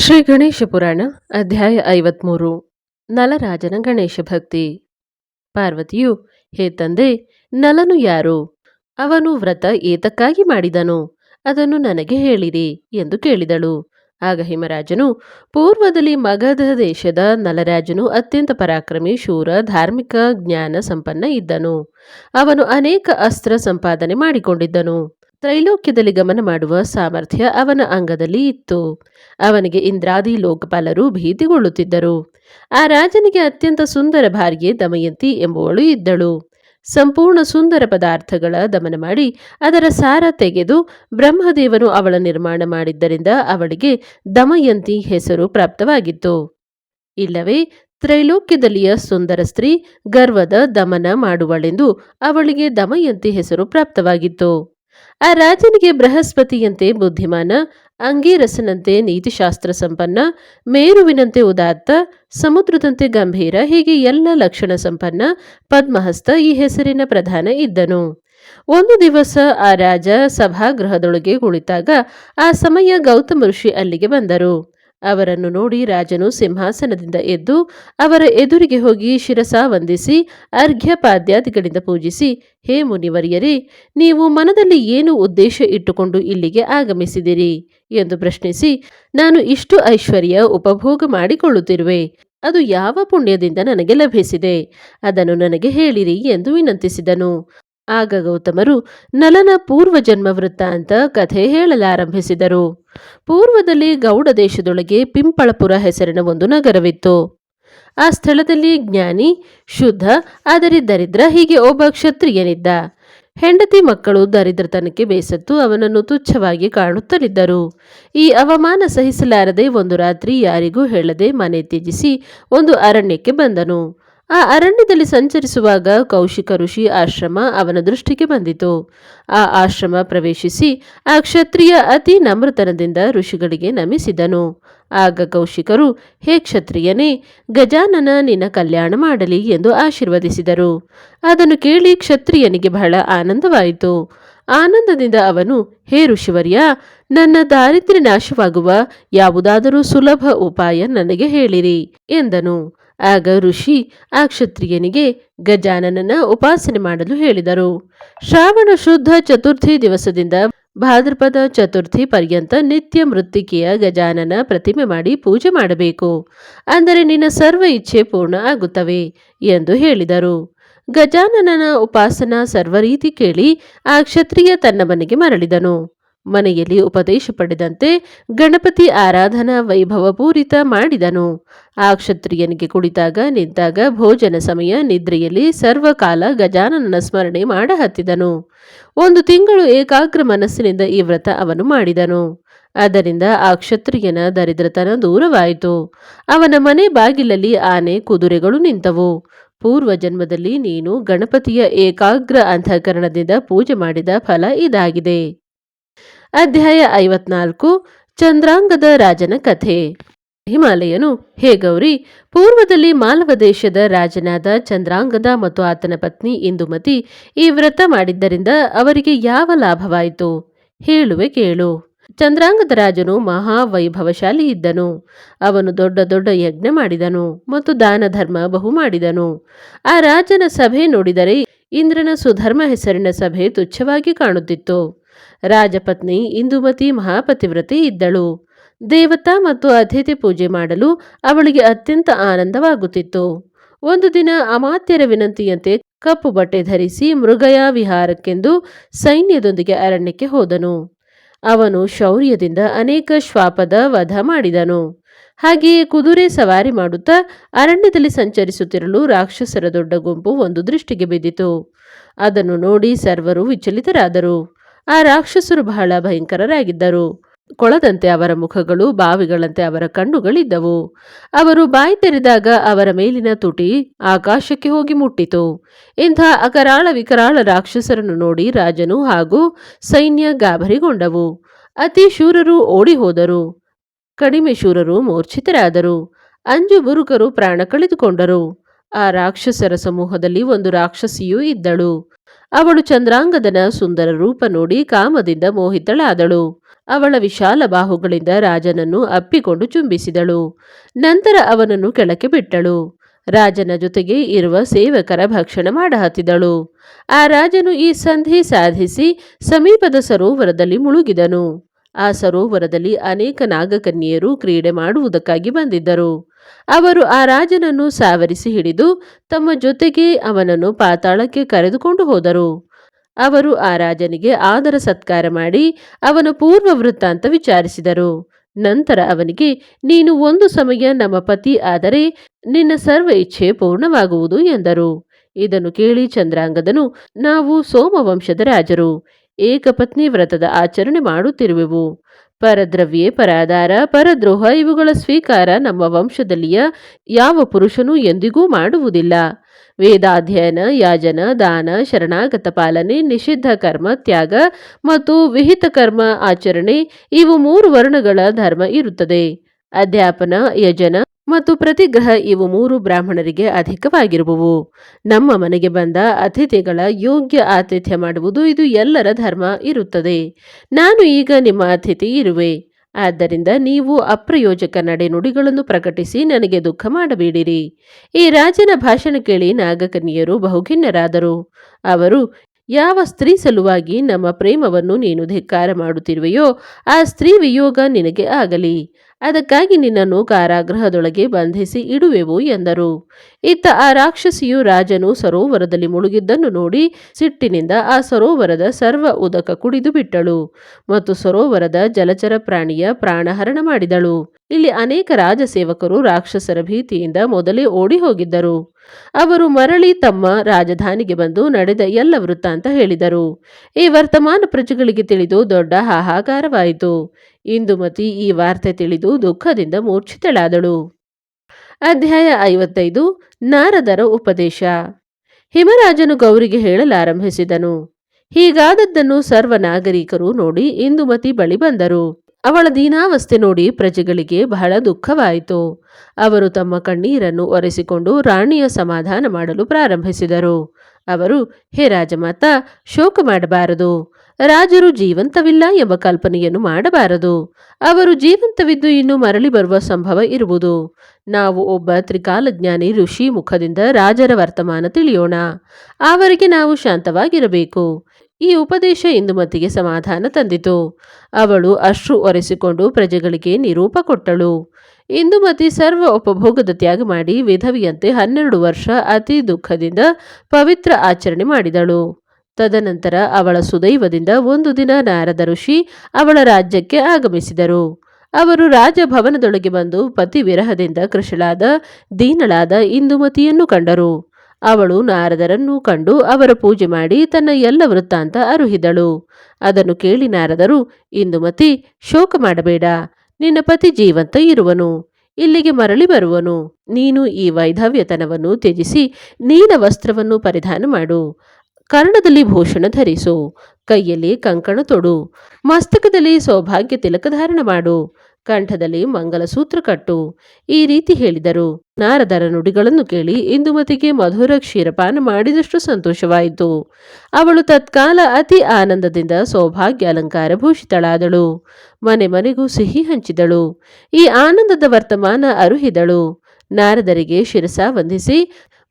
ಶ್ರೀ ಗಣೇಶ ಪುರಾಣ ಅಧ್ಯಾಯ ಐವತ್ಮೂರು. ನಲರಾಜನ ಗಣೇಶ ಭಕ್ತಿ. ಪಾರ್ವತಿಯು, ಹೇ ತಂದೆ, ನಲನು ಯಾರು? ಅವನು ವ್ರತ ಏತಕ್ಕಾಗಿ ಮಾಡಿದನು? ಅದನ್ನು ನನಗೆ ಹೇಳಿರಿ ಎಂದು ಕೇಳಿದಳು. ಆಗ ಹಿಮರಾಜನು, ಪೂರ್ವದಲ್ಲಿ ಮಗಧ ದೇಶದ ನಲರಾಜನು ಅತ್ಯಂತ ಪರಾಕ್ರಮಿ, ಶೂರ, ಧಾರ್ಮಿಕ, ಜ್ಞಾನ ಸಂಪನ್ನ ಇದ್ದನು. ಅವನು ಅನೇಕ ಅಸ್ತ್ರ ಸಂಪಾದನೆ ಮಾಡಿಕೊಂಡಿದ್ದನು. ತ್ರೈಲೋಕ್ಯದಲ್ಲಿ ಗಮನ ಮಾಡುವ ಸಾಮರ್ಥ್ಯ ಅವನ ಅಂಗದಲ್ಲಿ ಇತ್ತು. ಅವನಿಗೆ ಇಂದ್ರಾದಿ ಲೋಕಪಾಲರು ಭೀತಿಗೊಳ್ಳುತ್ತಿದ್ದರು. ಆ ರಾಜನಿಗೆ ಅತ್ಯಂತ ಸುಂದರ ಭಾರ್ಯೆ ದಮಯಂತಿ ಎಂಬುವಳು ಇದ್ದಳು. ಸಂಪೂರ್ಣ ಸುಂದರ ಪದಾರ್ಥಗಳ ದಮನ ಮಾಡಿ ಅದರ ಸಾರ ತೆಗೆದು ಬ್ರಹ್ಮದೇವನು ಅವಳ ನಿರ್ಮಾಣ ಮಾಡಿದ್ದರಿಂದ ಅವಳಿಗೆ ದಮಯಂತಿ ಹೆಸರು ಪ್ರಾಪ್ತವಾಗಿತ್ತು. ಇಲ್ಲವೇ, ತ್ರೈಲೋಕ್ಯದಲ್ಲಿಯ ಸುಂದರ ಸ್ತ್ರೀ ಗರ್ವದ ದಮನ ಮಾಡುವಳೆಂದು ಅವಳಿಗೆ ದಮಯಂತಿ ಹೆಸರು ಪ್ರಾಪ್ತವಾಗಿತ್ತು. ಆ ರಾಜನಿಗೆ ಬೃಹಸ್ಪತಿಯಂತೆ ಬುದ್ಧಿಮಾನ, ಅಂಗೀರಸನಂತೆ ನೀತಿಶಾಸ್ತ್ರ ಸಂಪನ್ನ, ಮೇರುವಿನಂತೆ ಉದಾತ್ತ, ಸಮುದ್ರದಂತೆ ಗಂಭೀರ, ಹೀಗೆ ಎಲ್ಲ ಲಕ್ಷಣ ಸಂಪನ್ನ, ಪದ್ಮಹಸ್ತ ಈ ಹೆಸರಿನ ಪ್ರಧಾನ ಇದ್ದನು. ಒಂದು ದಿವಸ ಆ ರಾಜ ಸಭಾಗೃಹದೊಳಗೆ ಕುಳಿತಾಗ ಆ ಸಮಯ ಗೌತಮ ಋಷಿ ಅಲ್ಲಿಗೆ ಬಂದರು. ಅವರನ್ನು ನೋಡಿ ರಾಜನು ಸಿಂಹಾಸನದಿಂದ ಎದ್ದು ಅವರ ಎದುರಿಗೆ ಹೋಗಿ ಶಿರಸ ವಂದಿಸಿ, ಅರ್ಘ್ಯಪಾದ್ಯಾದಿಗಳಿಂದ ಪೂಜಿಸಿ, ಹೇ ಮುನಿವರಿಯರೇ, ನೀವು ಮನದಲ್ಲಿ ಏನು ಉದ್ದೇಶ ಇಟ್ಟುಕೊಂಡು ಇಲ್ಲಿಗೆ ಆಗಮಿಸಿದಿರಿ? ಎಂದು ಪ್ರಶ್ನಿಸಿ, ನಾನು ಇಷ್ಟು ಐಶ್ವರ್ಯ ಉಪಭೋಗ ಮಾಡಿಕೊಳ್ಳುತ್ತಿರುವೆ. ಅದು ಯಾವ ಪುಣ್ಯದಿಂದ ನನಗೆ ಲಭಿಸಿದೆ? ಅದನ್ನು ನನಗೆ ಹೇಳಿರಿ ಎಂದು ವಿನಂತಿಸಿದನು. ಆಗ ಗೌತಮರು, ನಲನ ಪೂರ್ವಜನ್ಮ ವೃತ್ತ ಅಂತ ಕಥೆ ಹೇಳಲಾರಂಭಿಸಿದರು. ಪೂರ್ವದಲ್ಲಿ ಗೌಡ ದೇಶದೊಳಗೆ ಪಿಂಪಳಪುರ ಹೆಸರಿನ ಒಂದು ನಗರವಿತ್ತು. ಆ ಸ್ಥಳದಲ್ಲಿ ಜ್ಞಾನಿ, ಶುದ್ಧ, ಆದರೆ ದರಿದ್ರ, ಹೀಗೆ ಒಬ್ಬ ಕ್ಷತ್ರಿಯನಿದ್ದ. ಹೆಂಡತಿ ಮಕ್ಕಳು ದರಿದ್ರತನಕ್ಕೆ ಬೇಸತ್ತು ಅವನನ್ನು ತುಚ್ಛವಾಗಿ ಕಾಣುತ್ತಲಿದ್ದರು. ಈ ಅವಮಾನ ಸಹಿಸಲಾರದೆ ಒಂದು ರಾತ್ರಿ ಯಾರಿಗೂ ಹೇಳದೆ ಮನೆ ತ್ಯಜಿಸಿ ಒಂದು ಅರಣ್ಯಕ್ಕೆ ಬಂದನು. ಆ ಅರಣ್ಯದಲ್ಲಿ ಸಂಚರಿಸುವಾಗ ಕೌಶಿಕ ಋಷಿ ಆಶ್ರಮ ಅವನ ದೃಷ್ಟಿಗೆ ಬಂದಿತು. ಆ ಆಶ್ರಮ ಪ್ರವೇಶಿಸಿ ಆ ಕ್ಷತ್ರಿಯ ಅತಿ ನಮ್ರತನದಿಂದ ಋಷಿಗಳಿಗೆ ನಮಿಸಿದನು. ಆಗ ಕೌಶಿಕರು, ಹೇ ಕ್ಷತ್ರಿಯನೇ, ಗಜಾನನ ನಿನ್ನ ಕಲ್ಯಾಣ ಮಾಡಲಿ ಎಂದು ಆಶೀರ್ವದಿಸಿದರು. ಅದನ್ನು ಕೇಳಿ ಕ್ಷತ್ರಿಯನಿಗೆ ಬಹಳ ಆನಂದವಾಯಿತು. ಆನಂದದಿಂದ ಅವನು, ಹೇ ಋಷಿವರ್ಯ, ನನ್ನ ದಾರಿದ್ರ್ಯ ನಾಶವಾಗುವ ಯಾವುದಾದರೂ ಸುಲಭ ಉಪಾಯ ನನಗೆ ಹೇಳಿರಿ ಎಂದನು. ಆಗ ಋಷಿ ಆ ಕ್ಷತ್ರಿಯನಿಗೆ ಗಜಾನನನ ಉಪಾಸನೆ ಮಾಡಲು ಹೇಳಿದರು. ಶ್ರಾವಣ ಶುದ್ಧ ಚತುರ್ಥಿ ದಿವಸದಿಂದ ಭಾದ್ರಪದ ಚತುರ್ಥಿ ಪರ್ಯಂತ ನಿತ್ಯ ಮೃತ್ತಿಕೆಯ ಗಜಾನನ ಪ್ರತಿಮೆ ಮಾಡಿ ಪೂಜೆ ಮಾಡಬೇಕು. ಅಂದರೆ ನಿನ್ನ ಸರ್ವ ಇಚ್ಛೆ ಪೂರ್ಣ ಆಗುತ್ತವೆ ಎಂದು ಹೇಳಿದರು. ಗಜಾನನನ ಉಪಾಸನ ಸರ್ವ ರೀತಿ ಕೇಳಿ ಆ ಕ್ಷತ್ರಿಯ ತನ್ನ ಮನೆಗೆ ಮರಳಿದನು. ಮನೆಯಲ್ಲಿ ಉಪದೇಶ ಪಡೆದಂತೆ ಗಣಪತಿ ಆರಾಧನಾ ವೈಭವಪೂರಿತ ಮಾಡಿದನು. ಆ ಕ್ಷತ್ರಿಯನಿಗೆ ಕುಳಿತಾಗ ನಿಂತಾಗ ಭೋಜನ ಸಮಯ ನಿದ್ರೆಯಲ್ಲಿ ಸರ್ವಕಾಲ ಗಜಾನನ ಸ್ಮರಣೆ ಮಾಡಹತ್ತಿದನು. ಒಂದು ತಿಂಗಳು ಏಕಾಗ್ರ ಮನಸ್ಸಿನಿಂದ ಈ ವ್ರತ ಅವನು ಮಾಡಿದನು. ಅದರಿಂದ ಆ ಕ್ಷತ್ರಿಯನ ದರಿದ್ರತನ ದೂರವಾಯಿತು. ಅವನ ಮನೆ ಬಾಗಿಲಲ್ಲಿ ಆನೆ ಕುದುರೆಗಳು ನಿಂತವು. ಪೂರ್ವ ಜನ್ಮದಲ್ಲಿ ನೀನು ಗಣಪತಿಯ ಏಕಾಗ್ರ ಅಂತಃಕರಣದಿಂದ ಪೂಜೆ ಮಾಡಿದ ಫಲ ಇದಾಗಿದೆ. ಅಧ್ಯಾಯ ಐವತ್ನಾಲ್ಕು, ಚಂದ್ರಾಂಗದ ರಾಜನ ಕಥೆ. ಹಿಮಾಲಯನು, ಹೇ ಗೌರಿ, ಪೂರ್ವದಲ್ಲಿ ಮಾಲವ ದೇಶದ ರಾಜನಾದ ಚಂದ್ರಾಂಗದ ಮತ್ತು ಆತನ ಪತ್ನಿ ಇಂದುಮತಿ ಈ ವ್ರತ ಮಾಡಿದ್ದರಿಂದ ಅವರಿಗೆ ಯಾವ ಲಾಭವಾಯಿತು? ಹೇಳುವೆ ಕೇಳು. ಚಂದ್ರಾಂಗದ ರಾಜನು ಮಹಾವೈಭವಶಾಲಿ ಇದ್ದನು. ಅವನು ದೊಡ್ಡ ದೊಡ್ಡ ಯಜ್ಞ ಮಾಡಿದನು ಮತ್ತು ದಾನ ಧರ್ಮ ಬಹು ಮಾಡಿದನು. ಆ ರಾಜನ ಸಭೆ ನೋಡಿದರೆ ಇಂದ್ರನ ಸುಧರ್ಮ ಹೆಸರಿನ ಸಭೆ ತುಚ್ಛವಾಗಿ ಕಾಣುತ್ತಿತ್ತು. ರಾಜಪತ್ನಿ ಇಂದುಮತಿ ಮಹಾಪತಿವ್ರತೆ ಇದ್ದಳು. ದೇವತಾ ಮತ್ತು ಅತಿಥಿ ಪೂಜೆ ಮಾಡಲು ಅವಳಿಗೆ ಅತ್ಯಂತ ಆನಂದವಾಗುತ್ತಿತ್ತು. ಒಂದು ದಿನ ಅಮಾತ್ಯರ ವಿನಂತಿಯಂತೆ ಕಪ್ಪು ಬಟ್ಟೆ ಧರಿಸಿ ಮೃಗಯ ವಿಹಾರಕ್ಕೆಂದು ಸೈನ್ಯದೊಂದಿಗೆ ಅರಣ್ಯಕ್ಕೆ ಹೋದನು. ಅವನು ಶೌರ್ಯದಿಂದ ಅನೇಕ ಶ್ವಾಪದ ವಧ ಮಾಡಿದನು. ಹಾಗೆಯೇ ಕುದುರೆ ಸವಾರಿ ಮಾಡುತ್ತಾ ಅರಣ್ಯದಲ್ಲಿ ಸಂಚರಿಸುತ್ತಿರಲು ರಾಕ್ಷಸರ ದೊಡ್ಡ ಗುಂಪು ಒಂದು ದೃಷ್ಟಿಗೆ ಬಿದ್ದಿತು. ಅದನ್ನು ನೋಡಿ ಸರ್ವರು ವಿಚಲಿತರಾದರು. ಆ ರಾಕ್ಷಸರು ಬಹಳ ಭಯಂಕರರಾಗಿದ್ದರು. ಕೊಳದಂತೆ ಅವರ ಮುಖಗಳು ಬಾವಿಗಳಂತೆ ಅವರ ಕಣ್ಣುಗಳಿದ್ದವು. ಅವರು ಬಾಯಿ ತೆರೆದಾಗ ಅವರ ಮೇಲಿನ ತುಟಿ ಆಕಾಶಕ್ಕೆ ಹೋಗಿ ಮುಟ್ಟಿತು. ಇಂಥ ಅಕರಾಳ ವಿಕರಾಳ ರಾಕ್ಷಸರನ್ನು ನೋಡಿ ರಾಜನು ಹಾಗೂ ಸೈನ್ಯ ಗಾಬರಿಗೊಂಡವು. ಅತಿ ಶೂರರು ಓಡಿ ಹೋದರು. ಕಡಿಮೆ ಶೂರರು ಮೂರ್ಛಿತರಾದರು. ಅಂಜು ಬುರುಕರು ಪ್ರಾಣ ಕಳೆದುಕೊಂಡರು. ಆ ರಾಕ್ಷಸರ ಸಮೂಹದಲ್ಲಿ ಒಂದು ರಾಕ್ಷಸಿಯೂ ಇದ್ದಳು. ಅವಳು ಚಂದ್ರಾಂಗದನ ಸುಂದರ ರೂಪ ನೋಡಿ ಕಾಮದಿಂದ ಮೋಹಿತಳಾದಳು. ಅವಳ ವಿಶಾಲ ಬಾಹುಗಳಿಂದ ರಾಜನನ್ನು ಅಪ್ಪಿಕೊಂಡು ಚುಂಬಿಸಿದಳು. ನಂತರ ಅವನನ್ನು ಕೆಳಕ್ಕೆ ಬಿಟ್ಟಳು. ರಾಜನ ಜೊತೆಗೆ ಇರುವ ಸೇವಕರ ಭಕ್ಷಣ ಮಾಡಹತ್ತಿದಳು. ಆ ರಾಜನು ಈ ಸಂಧಿ ಸಾಧಿಸಿ ಸಮೀಪದ ಸರೋವರದಲ್ಲಿ ಮುಳುಗಿದನು. ಆ ಸರೋವರದಲ್ಲಿ ಅನೇಕ ನಾಗಕನ್ಯೆಯರು ಕ್ರೀಡೆ ಮಾಡುವುದಕ್ಕಾಗಿ ಬಂದಿದ್ದರು. ಅವರು ಆ ರಾಜನನ್ನು ಸಾವರಿಸಿ ಹಿಡಿದು ತಮ್ಮ ಜೊತೆಗೆ ಅವನನ್ನು ಪಾತಾಳಕ್ಕೆ ಕರೆದುಕೊಂಡು ಹೋದರು. ಅವರು ಆ ರಾಜನಿಗೆ ಆದರ ಸತ್ಕಾರ ಮಾಡಿ ಅವನ ಪೂರ್ವ ವೃತ್ತಾಂತ ವಿಚಾರಿಸಿದರು. ನಂತರ ಅವನಿಗೆ, ನೀನು ಒಂದು ಸಮಯ ನಮ್ಮ ಪತಿ ಆದರೆ ನಿನ್ನ ಸರ್ವ ಇಚ್ಛೆ ಪೂರ್ಣವಾಗುವುದು ಎಂದರು. ಇದನ್ನು ಕೇಳಿ ಚಂದ್ರಾಂಗದನು, ನಾವು ಸೋಮವಂಶದ ರಾಜರು, ಏಕಪತ್ನಿ ವ್ರತದ ಆಚರಣೆ ಮಾಡುತ್ತಿರುವೆವು. ಪರದ್ರವ್ಯೆ ಪರಾಧಾರ, ಪರದ್ರೋಹ ಇವುಗಳ ಸ್ವೀಕಾರ ನಮ್ಮ ವಂಶದಲ್ಲಿಯ ಯಾವ ಪುರುಷನೂ ಎಂದಿಗೂ ಮಾಡುವುದಿಲ್ಲ. ವೇದಾಧ್ಯಯನ, ಯಾಜನ, ದಾನ, ಶರಣಾಗತ ಪಾಲನೆ, ನಿಷಿದ್ಧ ಕರ್ಮ, ತ್ಯಾಗ ಮತ್ತು ವಿಹಿತ ಕರ್ಮ ಆಚರಣೆ ಇವು ಮೂರು ವರ್ಣಗಳ ಧರ್ಮ ಇರುತ್ತದೆ. ಅಧ್ಯಾಪನ, ಯಜನ ಮತ್ತು ಪ್ರತಿಗ್ರಹ ಇವು ಮೂರು ಬ್ರಾಹ್ಮಣರಿಗೆ ಅಧಿಕವಾಗಿರುವವು. ನಮ್ಮ ಮನೆಗೆ ಬಂದ ಅತಿಥಿಗಳ ಯೋಗ್ಯ ಆತಿಥ್ಯ ಮಾಡುವುದು ಇದು ಎಲ್ಲರ ಧರ್ಮ ಇರುತ್ತದೆ. ನಾನು ಈಗ ನಿಮ್ಮ ಅತಿಥಿ ಇರುವೆ. ಆದ್ದರಿಂದ ನೀವು ಅಪ್ರಯೋಜಕ ನಡೆನುಡಿಗಳನ್ನು ಪ್ರಕಟಿಸಿ ನನಗೆ ದುಃಖ ಮಾಡಬೇಡಿರಿ. ಈ ರಾಜನ ಭಾಷಣ ಕೇಳಿ ನಾಗಕನ್ಯರು ಬಹುಖಿನ್ನರಾದರು ಅವರು, ಯಾವ ಸ್ತ್ರೀ ಸಲುವಾಗಿ ನಮ್ಮ ಪ್ರೇಮವನ್ನು ನೀನು ಧಿಕ್ಕಾರ ಮಾಡುತ್ತಿರುವೆಯೋ, ಆ ಸ್ತ್ರೀ ವಿಯೋಗ ನಿನಗೆ ಆಗಲಿ. ಅದಕ್ಕಾಗಿ ನಿನ್ನನ್ನು ಕಾರಾಗೃಹದೊಳಗೆ ಬಂಧಿಸಿ ಇಡುವೆವು ಎಂದರು. ಇತ್ತ ಆ ರಾಕ್ಷಸಿಯು ರಾಜನು ಸರೋವರದಲ್ಲಿ ಮುಳುಗಿದ್ದನ್ನು ನೋಡಿ ಸಿಟ್ಟಿನಿಂದ ಆ ಸರೋವರದ ಸರ್ವ ಉದಕ ಕುಡಿದು ಬಿಟ್ಟಳು ಮತ್ತು ಸರೋವರದ ಜಲಚರ ಪ್ರಾಣಿಯ ಪ್ರಾಣಹರಣ ಮಾಡಿದಳು. ಇಲ್ಲಿ ಅನೇಕ ರಾಜಸೇವಕರು ರಾಕ್ಷಸರ ಭೀತಿಯಿಂದ ಮೊದಲೇ ಓಡಿ ಹೋಗಿದ್ದರು ಅವರು ಮರಳಿ ತಮ್ಮ ರಾಜಧಾನಿಗೆ ಬಂದು ನಡೆದ ಎಲ್ಲ ವೃತ್ತಾಂತ ಹೇಳಿದರು. ಈ ವರ್ತಮಾನ ಪ್ರಜೆಗಳಿಗೆ ತಿಳಿದು ದೊಡ್ಡ ಹಾಹಾಕಾರವಾಯಿತು. ಇಂದುಮತಿ ಈ ವಾರ್ತೆ ತಿಳಿದು ದುಃಖದಿಂದ ಮೂರ್ಛಿತಳಾದಳು. ಅಧ್ಯಾಯ ಐವತ್ತೈದು, ನಾರದರ ಉಪದೇಶ. ಹಿಮರಾಜನು ಗೌರಿಗೆ ಹೇಳಲಾರಂಭಿಸಿದನು. ಹೀಗಾದದ್ದನ್ನು ಸರ್ವ ನಾಗರಿಕರು ನೋಡಿ ಇಂದುಮತಿ ಬಳಿ ಬಂದರು. ಅವಳ ದೀನಾವಸ್ಥೆ ನೋಡಿ ಪ್ರಜೆಗಳಿಗೆ ಬಹಳ ದುಃಖವಾಯಿತು. ಅವರು ತಮ್ಮ ಕಣ್ಣೀರನ್ನು ಒರೆಸಿಕೊಂಡು ರಾಣಿಯ ಸಮಾಧಾನ ಮಾಡಲು ಪ್ರಾರಂಭಿಸಿದರು. ಅವರು, ಹೇ ರಾಜಮಾತ, ಶೋಕ ಮಾಡಬಾರದು. ರಾಜರು ಜೀವಂತವಿಲ್ಲ ಎಂಬ ಕಲ್ಪನೆಯನ್ನು ಮಾಡಬಾರದು. ಅವರು ಜೀವಂತವಿದ್ದು ಇನ್ನು ಮರಳಿ ಬರುವ ಸಂಭವ ಇರುವುದು. ನಾವು ಒಬ್ಬ ತ್ರಿಕಾಲಜ್ಞಾನಿ ಋಷಿ ಮುಖದಿಂದ ರಾಜರ ವರ್ತಮಾನ ತಿಳಿಯೋಣ. ಆವರೆಗೆ ನಾವು ಶಾಂತವಾಗಿರಬೇಕು. ಈ ಉಪದೇಶ ಇಂದುಮತಿಗೆ ಸಮಾಧಾನ ತಂದಿತು. ಅವಳು ಅಶ್ರು ಒರೆಸಿಕೊಂಡು ಪ್ರಜೆಗಳಿಗೆ ನಿರೂಪ ಕೊಟ್ಟಳು. ಇಂದುಮತಿ ಸರ್ವ ಉಪಭೋಗದ ತ್ಯಾಗ ಮಾಡಿ ವಿಧವಿಯಂತೆ ಹನ್ನೆರಡು ವರ್ಷ ಅತಿ ದುಃಖದಿಂದ ಪವಿತ್ರ ಆಚರಣೆ ಮಾಡಿದಳು. ತದನಂತರ ಅವಳ ಸುದೈವದಿಂದ ಒಂದು ದಿನ ನಾರದ ಋಷಿ ಅವಳ ರಾಜ್ಯಕ್ಕೆ ಆಗಮಿಸಿದರು. ಅವರು ರಾಜಭವನದೊಳಗೆ ಬಂದು ಪತಿ ವಿರಹದಿಂದ ಕೃಷಿಳಾದ ದೀನಳಾದ ಇಂದುಮತಿಯನ್ನು ಕಂಡರು. ಅವಳು ನಾರದರನ್ನು ಕಂಡು ಅವರ ಪೂಜೆ ಮಾಡಿ ತನ್ನ ಎಲ್ಲ ವೃತ್ತಾಂತ ಅರುಹಿದಳು. ಅದನ್ನು ಕೇಳಿ ನಾರದರು ಇಂದುಮತಿ ಶೋಕ ಮಾಡಬೇಡ, ನಿನ್ನ ಪತಿ ಜೀವಂತ ಇರುವನು, ಇಲ್ಲಿಗೆ ಮರಳಿ ಬರುವನು, ನೀನು ಈ ವೈಧವ್ಯತನವನ್ನು ತ್ಯಜಿಸಿ ನೀಲ ವಸ್ತ್ರವನ್ನು ಪರಿಧಾನ ಮಾಡು, ಕರ್ಣದಲ್ಲಿ ಭೂಷಣ ಧರಿಸು, ಕೈಯಲ್ಲಿ ಕಂಕಣ ತೊಡು, ಮಸ್ತಕದಲ್ಲಿ ಸೌಭಾಗ್ಯ ತಿಲಕ ಧಾರಣ ಮಾಡು ಕಂಠದಲ್ಲಿ ಮಂಗಲಸೂತ್ರ ಕಟ್ಟು. ಈ ರೀತಿ ಹೇಳಿದರು. ನಾರದರ ನುಡಿಗಳನ್ನು ಕೇಳಿ ಇಂದುಮತಿಗೆ ಮಧುರ ಕ್ಷೀರಪಾನ ಮಾಡಿದಷ್ಟು ಸಂತೋಷವಾಯಿತು. ಅವಳು ತತ್ಕಾಲ ಅತಿ ಆನಂದದಿಂದ ಸೌಭಾಗ್ಯ ಅಲಂಕಾರ ಭೂಷಿತಳಾದಳು. ಮನೆ ಮನೆಗೂ ಸಿಹಿ ಹಂಚಿದಳು. ಈ ಆನಂದದ ವರ್ತಮಾನ ಅರುಹಿದಳು. ನಾರದರಿಗೆ ಶಿರಸ ವಂದಿಸಿ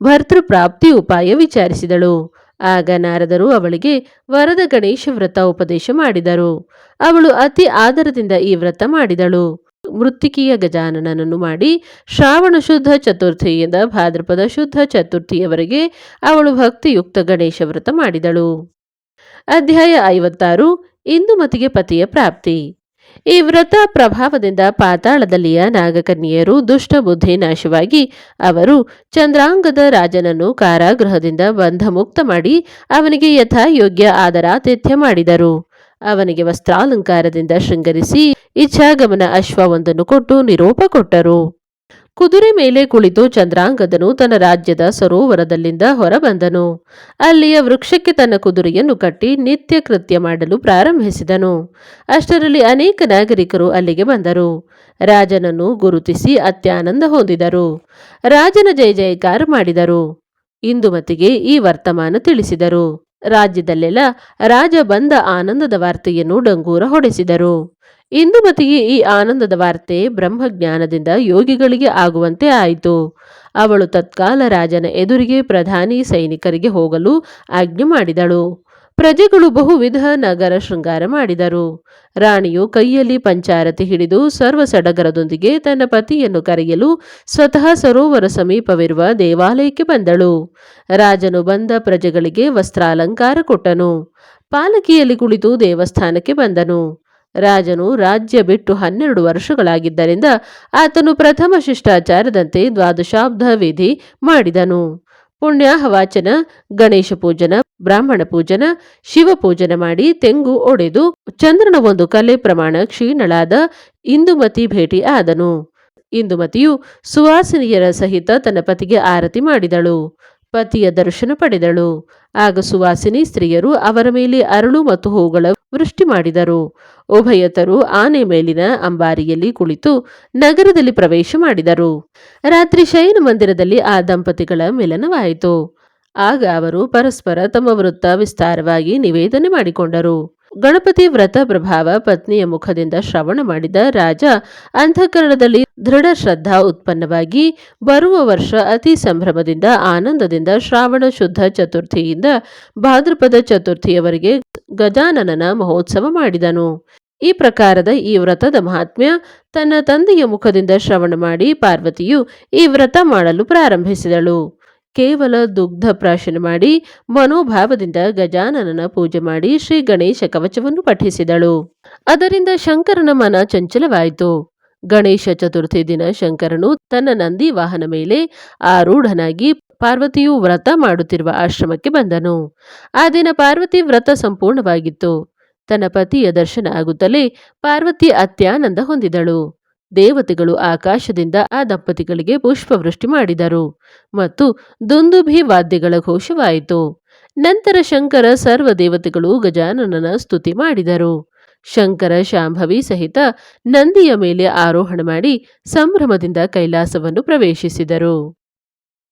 ಭರ್ತೃಪ್ರಾಪ್ತಿ ಉಪಾಯ ವಿಚಾರಿಸಿದಳು. ಆಗ ನಾರದರು ಅವಳಿಗೆ, ವರದ ಗಣೇಶ ವ್ರತ ಉಪದೇಶ ಮಾಡಿದರು. ಅವಳು ಅತಿ ಆದರದಿಂದ ಈ ವ್ರತ ಮಾಡಿದಳು. ಮೃತ್ತಿಕೆಯ ಗಜಾನನನನ್ನು ಮಾಡಿ ಶ್ರಾವಣ ಶುದ್ಧ ಚತುರ್ಥಿಯಿಂದ ಭಾದ್ರಪದ ಶುದ್ಧ ಚತುರ್ಥಿಯವರೆಗೆ ಅವಳು ಭಕ್ತಿಯುಕ್ತ ಗಣೇಶ ವ್ರತ ಮಾಡಿದಳು. ಅಧ್ಯಾಯ ಐವತ್ತಾರು ಇಂದುಮತಿಗೆ ಪತಿಯ ಪ್ರಾಪ್ತಿ. ಈ ವ್ರತ ಪ್ರಭಾವದಿಂದ ಪಾತಾಳದಲ್ಲಿಯ ದುಷ್ಟ ಬುದ್ಧಿ ನಾಶವಾಗಿ ಅವರು ಚಂದ್ರಾಂಗದ ರಾಜನನ್ನು ಕಾರಾಗೃಹದಿಂದ ಬಂಧಮುಕ್ತ ಮಾಡಿ ಅವನಿಗೆ ಯಥಾಯೋಗ್ಯ ಆದರಾತಿಥ್ಯ ಮಾಡಿದರು. ಅವನಿಗೆ ವಸ್ತ್ರಾಲಂಕಾರದಿಂದ ಶೃಂಗರಿಸಿ ಇಚ್ಛಾಗಮನ ಅಶ್ವವೊಂದನ್ನು ಕೊಟ್ಟು ನಿರೂಪ ಕೊಟ್ಟರು. ಕುದುರೆ ಮೇಲೆ ಕುಳಿತು ಚಂದ್ರಾಂಗದನು ತನ್ನ ರಾಜ್ಯದ ಸರೋವರದಲ್ಲಿಂದ ಹೊರಬಂದನು. ಅಲ್ಲಿಯ ವೃಕ್ಷಕ್ಕೆ ತನ್ನ ಕುದುರೆಯನ್ನು ಕಟ್ಟಿ ನಿತ್ಯ ಕೃತ್ಯ ಮಾಡಲು ಪ್ರಾರಂಭಿಸಿದನು. ಅಷ್ಟರಲ್ಲಿ ಅನೇಕ ನಾಗರಿಕರು ಅಲ್ಲಿಗೆ ಬಂದರು. ರಾಜನನ್ನು ಗುರುತಿಸಿ ಅತ್ಯಾನಂದ ಹೊಂದಿದರು. ರಾಜನ ಜಯ ಜಯಕಾರ ಮಾಡಿದರು. ಇಂದುಮತಿಗೆ ಈ ವರ್ತಮಾನ ತಿಳಿಸಿದರು. ರಾಜ್ಯದಲ್ಲೆಲ್ಲ ರಾಜ ಬಂದ ಆನಂದದ ವಾರ್ತೆಯನ್ನು ಡಂಗೂರ ಹೊಡೆಸಿದರು. ಇಂದುಮತಿಗೆ ಈ ಆನಂದದ ವಾರ್ತೆ ಬ್ರಹ್ಮಜ್ಞಾನದಿಂದ ಯೋಗಿಗಳಿಗೆ ಆಗುವಂತೆ ಆಯಿತು. ಅವಳು ತತ್ಕಾಲ ರಾಜನ ಎದುರಿಗೆ ಪ್ರಧಾನಿ ಸೈನಿಕರಿಗೆ ಹೋಗಲು ಆಜ್ಞೆ ಮಾಡಿದಳು. ಪ್ರಜೆಗಳು ಬಹುವಿಧ ನಗರ ಶೃಂಗಾರ ಮಾಡಿದರು. ರಾಣಿಯು ಕೈಯಲ್ಲಿ ಪಂಚಾರತಿ ಹಿಡಿದು ಸರ್ವ ಸಡಗರದೊಂದಿಗೆ ತನ್ನ ಪತಿಯನ್ನು ಕರೆಯಲು ಸ್ವತಃ ಸರೋವರ ಸಮೀಪವಿರುವ ದೇವಾಲಯಕ್ಕೆ ಬಂದಳು. ರಾಜನು ಬಂದ ಪ್ರಜೆಗಳಿಗೆ ವಸ್ತ್ರಾಲಂಕಾರ ಕೊಟ್ಟನು. ಪಾಲಕಿಯಲ್ಲಿ ಕುಳಿತು ದೇವಸ್ಥಾನಕ್ಕೆ ಬಂದನು. ರಾಜನು ರಾಜ್ಯ ಬಿಟ್ಟು ಹನ್ನೆರಡು ವರ್ಷಗಳಾಗಿದ್ದರಿಂದ ಆತನು ಪ್ರಥಮ ಶಿಷ್ಟಾಚಾರದಂತೆ ದ್ವಾದಶಾಬ್ದ ವಿಧಿ ಮಾಡಿದನು. ಪುಣ್ಯಾಹವಾಚನ ಗಣೇಶ ಪೂಜನ, ಬ್ರಾಹ್ಮಣ ಪೂಜನ, ಶಿವ ಪೂಜನ ಮಾಡಿ ತೆಂಗು ಒಡೆದು ಚಂದ್ರನ ಒಂದು ಕಲೆ ಪ್ರಮಾಣ ಕ್ಷೀಣಳಾದ ಇಂದುಮತಿ ಭೇಟಿ ಆದನು. ಇಂದುಮತಿಯು ಸುವಾಸಿನಿಯರ ಸಹಿತ ತನ್ನ ಪತಿಗೆ ಆರತಿ ಮಾಡಿದಳು. ಪತಿಯ ದರ್ಶನ ಪಡೆದಳು. ಆಗ ಸುವಾಸಿನಿ ಸ್ತ್ರೀಯರು ಅವರ ಮೇಲೆ ಅರಳು ಮತ್ತು ಹೂಗಳ ವೃಷ್ಟಿ ಮಾಡಿದರು. ಉಭಯತರು ಆನೆ ಮೇಲಿನ ಅಂಬಾರಿಯಲ್ಲಿ ಕುಳಿತು ನಗರದಲ್ಲಿ ಪ್ರವೇಶ ಮಾಡಿದರು. ರಾತ್ರಿ ಶಯನ ಮಂದಿರದಲ್ಲಿ ಆ ದಂಪತಿಗಳ ಮಿಲನವಾಯಿತು. ಆಗ ಅವರು ಪರಸ್ಪರ ತಮ್ಮ ವೃತ್ತ ವಿಸ್ತಾರವಾಗಿ ನಿವೇದನೆ ಮಾಡಿಕೊಂಡರು. ಗಣಪತಿ ವ್ರತ ಪ್ರಭಾವ ಪತ್ನಿಯ ಮುಖದಿಂದ ಶ್ರವಣ ಮಾಡಿದ ರಾಜ ಅಂತಃಕರಣದಲ್ಲಿ ದೃಢ ಶ್ರದ್ಧಾ ಉತ್ಪನ್ನವಾಗಿ ಬರುವ ವರ್ಷ ಅತಿ ಸಂಭ್ರಮದಿಂದ ಆನಂದದಿಂದ ಶ್ರಾವಣ ಶುದ್ಧ ಚತುರ್ಥಿಯಿಂದ ಭಾದ್ರಪದ ಚತುರ್ಥಿಯವರೆಗೆ ಗಜಾನನನ ಮಹೋತ್ಸವ ಮಾಡಿದನು. ಈ ಪ್ರಕಾರದ ಈ ವ್ರತದ ಮಹಾತ್ಮ್ಯ ತನ್ನ ತಂದೆಯ ಮುಖದಿಂದ ಶ್ರವಣ ಮಾಡಿ ಪಾರ್ವತಿಯು ಈ ವ್ರತ ಮಾಡಲು ಪ್ರಾರಂಭಿಸಿದಳು. ಕೇವಲ ದುಗ್ಧ ಪ್ರಾಶನ ಮಾಡಿ ಮನೋಭಾವದಿಂದ ಗಜಾನನನ ಪೂಜೆ ಮಾಡಿ ಶ್ರೀ ಗಣೇಶ ಕವಚವನ್ನು ಪಠಿಸಿದಳು. ಅದರಿಂದ ಶಂಕರನ ಮನ ಚಂಚಲವಾಯಿತು. ಗಣೇಶ ಚತುರ್ಥಿ ದಿನ ಶಂಕರನು ತನ್ನ ನಂದಿ ವಾಹನ ಮೇಲೆ ಆರೂಢನಾಗಿ ಪಾರ್ವತಿಯು ವ್ರತ ಮಾಡುತ್ತಿರುವ ಆಶ್ರಮಕ್ಕೆ ಬಂದನು. ಆ ದಿನ ಪಾರ್ವತಿ ವ್ರತ ಸಂಪೂರ್ಣವಾಗಿತ್ತು. ತನ್ನ ಪತಿಯ ದರ್ಶನ ಆಗುತ್ತಲೇ ಪಾರ್ವತಿ ಅತ್ಯಾನಂದ ಹೊಂದಿದಳು. ದೇವತೆಗಳು ಆಕಾಶದಿಂದ ಆ ದಂಪತಿಗಳಿಗೆ ಪುಷ್ಪವೃಷ್ಟಿ ಮಾಡಿದರು. ಮತ್ತು ದುಂದುಭಿ ವಾದ್ಯಗಳ ಘೋಷವಾಯಿತು. ನಂತರ ಶಂಕರ ಸರ್ವ ದೇವತೆಗಳು ಗಜಾನನನ ಸ್ತುತಿ ಮಾಡಿದರು. ಶಂಕರ, ಶಾಂಭವಿ ಸಹಿತ ನಂದಿಯ ಮೇಲೆ ಆರೋಹಣ ಮಾಡಿ ಸಂಭ್ರಮದಿಂದ ಕೈಲಾಸವನ್ನು ಪ್ರವೇಶಿಸಿದರು.